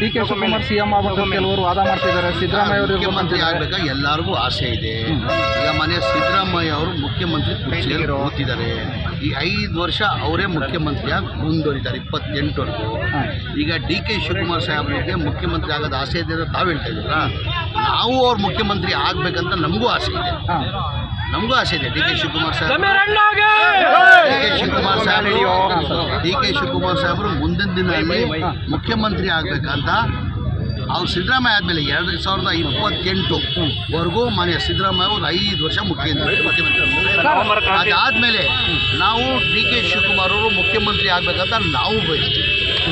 D K Shivakumar CM ಆಗ್ಬೇಕು ಕೆಲವರು ವಾದ ಮಾಡ್ತಿದ್ದಾರೆ. ಸಿದ್ದರಾಮಯ್ಯ ಅವರು ಮುಖ್ಯಮಂತ್ರಿ ಆಗ್ಬೇಕಾ? ಎಲ್ಲರಿಗೂ ಆಸೆ ಇದೆ. ಈಗ ಮನೆ ಸಿದ್ದರಾಮಯ್ಯ ಅವರು ಮುಖ್ಯಮಂತ್ರಿ ಕುರ್ಚಿಯಲ್ಲಿ ಕೂತಿದ್ದಾರೆ. ಈ ಐದು ವರ್ಷ ಅವರೇ ಮುಖ್ಯಮಂತ್ರಿಯಾಗಿ ಮುಂದುವರಿತಾರೆ ಇಪ್ಪತ್ತೆಂಟವರೆಗೂ. ಈಗ ಡಿ ಕೆ ಶಿವಕುಮಾರ್ ಸಾಹೇಬ್ರಿಗೆ ಮುಖ್ಯಮಂತ್ರಿ ಆಗೋದು ಆಸೆ ಇದೆ ಅಂತ ತಾವು ಹೇಳ್ತಾ ಇದ್ದೀರಾ? ನಾವು ಅವ್ರ ಮುಖ್ಯಮಂತ್ರಿ ಆಗ್ಬೇಕಂತ ನಮಗೂ ಆಸೆ ಇದೆ. ನಮಗೂ ಆಸೆ ಇದೆ D K Shivakumar saheb D K Shivakumar ಸಾಹೇಬರು ಡಿ ಕೆ ಶಿವಕುಮಾರ್ ಸಾಹೇಬರು ಮುಂದಿನ ದಿನದಲ್ಲಿ ಮುಖ್ಯಮಂತ್ರಿ ಆಗಬೇಕಂತ. ಅವ್ರು ಸಿದ್ದರಾಮಯ್ಯ ಆದಮೇಲೆ ಎರಡು ಸಾವಿರದ ಇಪ್ಪತ್ತೆಂಟು ವರೆಗೂ ಮಾನ್ಯ ಸಿದ್ದರಾಮಯ್ಯ ಅವರು ಐದು ವರ್ಷ ಮುಖ್ಯಮಂತ್ರಿ ಮುಖ್ಯಮಂತ್ರಿ ಅದಾದಮೇಲೆ ನಾವು ಡಿ ಕೆ ಶಿವಕುಮಾರ್ ಅವರು ಮುಖ್ಯಮಂತ್ರಿ ಆಗಬೇಕಂತ ನಾವು ಬಯಸ್ತೀವಿ.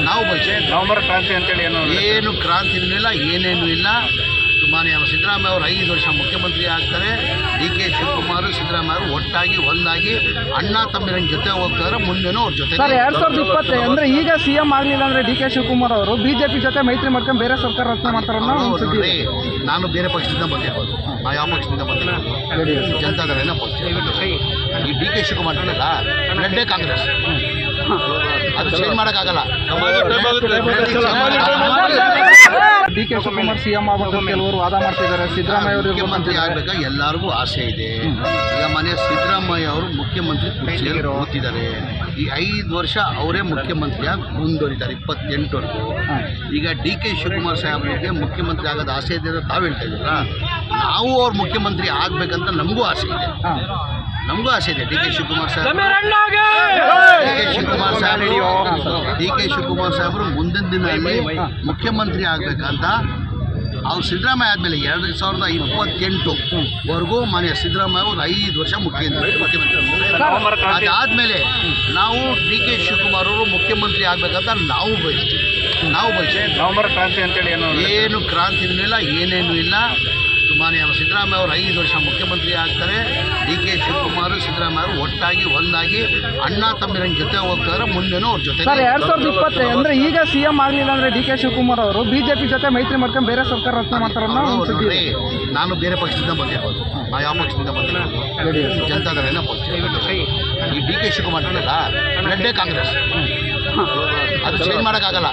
ನಾವು ಬಯಸ್ತೀವಿ. ನವಂಬರ್ ಕ್ರಾಂತಿ ಅಂತೇಳಿ ಏನು ಏನು ಕ್ರಾಂತಿ ಇಲ್ಲ ಏನೇನು ಇಲ್ಲ. ಮಾನ್ಯ ಸಿದ್ದರಾಮಯ್ಯ ಅವರು ಐದು ವರ್ಷ ಮುಖ್ಯಮಂತ್ರಿ ಆಗ್ತಾರೆ. ಡಿ ಕೆ ಶಿವಕುಮಾರ್ ಸಿದ್ದರಾಮಯ್ಯ ಅವರು ಒಟ್ಟಾಗಿ ಒಂದಾಗಿ ಅಣ್ಣ ತಮ್ಮಿನ ಜೊತೆ ಹೋಗ್ತಾರೆ. ಮುಂದೆನೂ ಅವ್ರ ಜೊತೆ ಸರ್ ಎರಡ್ ಸಾವಿರದ ಇಪ್ಪತ್ತೈ ಅಂದ್ರೆ ಈಗ ಸಿಎಂ ಆಗಲಿಲ್ಲ ಅಂದ್ರೆ ಡಿ ಕೆ ಶಿವಕುಮಾರ್ ಅವರು ಬಿಜೆಪಿ ಜೊತೆ ಮೈತ್ರಿ ಮಾಡ್ಕೊಂಡು ಬೇರೆ ಸರ್ಕಾರ ರಚನೆ ಮಾಡ್ತಾರೆ ನಾನು ಬೇರೆ ಪಕ್ಷದಿಂದ ಬಂದಿರ್ಬೋದು ನಾ ಯಾವ ಪಕ್ಷದಿಂದ ಬಂದಿರೋದು JDS. ಜನತಾದಳನ ಪಕ್ಷ. ಈ ಡಿ ಕೆ ಶಿವಕುಮಾರ್ ಇರಲ್ಲ ಬ್ಲಡ್ಡೇ ಕಾಂಗ್ರೆಸ್ ಅದು ಚೇಂಜ್ ಮಾಡೋಕ್ಕಾಗಲ್ಲ. ಡಿ ಕೆ ಶಿವಕುಮಾರ್ ಸಿಎಂ ಆಗಬೇಕು ಕೆಲವರು ವಾದ ಮಾಡ್ತಿದ್ದಾರೆ. ಸಿದ್ದರಾಮಯ್ಯ ಅವರು ಮುಖ್ಯಮಂತ್ರಿ ಆಗ್ಬೇಕಾ? ಎಲ್ಲರಿಗೂ ಆಸೆ ಇದೆ. ಈಗ ಮನೆ ಸಿದ್ದರಾಮಯ್ಯ ಅವರು ಮುಖ್ಯಮಂತ್ರಿ ಕುರ್ಚಿಯಲ್ಲಿ ಈ ಐದು ವರ್ಷ ಅವರೇ ಮುಖ್ಯಮಂತ್ರಿಯಾಗಿ ಮುಂದುವರಿತಾರೆ ಇಪ್ಪತ್ತೆಂಟವರೆಗೂ ಈಗ ಡಿ ಕೆ ಶಿವಕುಮಾರ್ ಸಾಹೇಬ್ರಿಗೆ ಮುಖ್ಯಮಂತ್ರಿ ಆಗೋದು ಆಸೆ ಇದೆ ಅಂತ ತಾವು ಹೇಳ್ತಾ ಇದ್ದೀರಾ? ನಾವು ಅವ್ರ ಮುಖ್ಯಮಂತ್ರಿ ಆಗ್ಬೇಕಂತ ನಮಗೂ ಆಸೆ ಇದೆ. ನಮಗೂ ಆಸೆ ಇದೆ. D K Shivakumar saheb D K Shivakumar ಸಾಹೇಬರು ಡಿ ಕೆ ಶಿವಕುಮಾರ್ ಸಾಹೇಬರು ಮುಂದಿನ ದಿನದಲ್ಲಿ ಮುಖ್ಯಮಂತ್ರಿ ಆಗಬೇಕಂತ. ಅವ್ರು ಸಿದ್ದರಾಮಯ್ಯ ಆದಮೇಲೆ ಎರಡು ಸಾವಿರದ ಇಪ್ಪತ್ತೆಂಟು ವರೆಗೂ ಮನೆ ಸಿದ್ದರಾಮಯ್ಯ ಅವರು ಐದು ವರ್ಷ ಮುಖ್ಯಮಂತ್ರಿ ಮುಖ್ಯಮಂತ್ರಿ ಅದಾದಮೇಲೆ ನಾವು ಡಿ ಕೆ ಶಿವಕುಮಾರ್ ಅವರು ಮುಖ್ಯಮಂತ್ರಿ ಆಗಬೇಕಂತ ನಾವು ಬಯಸ್ತೀವಿ. ನಾವು ಬಯಸ್ತೀವಿ. ಏನು ಕ್ರಾಂತಿ ಇಲ್ಲ ಏನೇನೂ ಇಲ್ಲ. ಮಾನ್ಯ ಸಿದ್ದರಾಮಯ್ಯ ಅವರು ಐದು ವರ್ಷ ಮುಖ್ಯಮಂತ್ರಿ ಆಗ್ತಾರೆ. ಡಿ ಕೆ ಶಿವಕುಮಾರ್ ಸಿದ್ದರಾಮಯ್ಯ ಅವರು ಒಟ್ಟಾಗಿ ಒಂದಾಗಿ ಅಣ್ಣ ತಮ್ಮಿನ ಜೊತೆ ಹೋಗ್ತಾರೆ ಮುಂದೆನೂ ಅವ್ರ ಜೊತೆ ಸರ್ ಎರಡ್ ಸಾವಿರದ ಇಪ್ಪತ್ತೈ ಅಂದ್ರೆ ಈಗ ಸಿಎಂ ಆಗಲಿಲ್ಲ ಅಂದ್ರೆ ಡಿ ಕೆ ಶಿವಕುಮಾರ್ ಅವರು ಬಿಜೆಪಿ ಜೊತೆ ಮೈತ್ರಿ ಮಾಡ್ಕೊಂಡು ಬೇರೆ ಸರ್ಕಾರ ರಚನೆ ಮಾಡ್ತಾರೆ ಅನ್ನೋ ಒಂದು ನೋಡ್ರಿ ನಾನು ಬೇರೆ ಪಕ್ಷದಿಂದ ಬಂದಿರೋದು ನಾ ಯಾವ ಪಕ್ಷದಿಂದ ಬಂದಿರೋದು ಜನತಾದಳನ ಪಕ್ಷ. ಈ ಡಿ ಕೆ ಶಿವಕುಮಾರ್ ಬ್ಲಡ್ಡೇ ಕಾಂಗ್ರೆಸ್ ಅದು ಚೇಂಜ್ ಮಾಡೋಕ್ಕಾಗಲ್ಲ.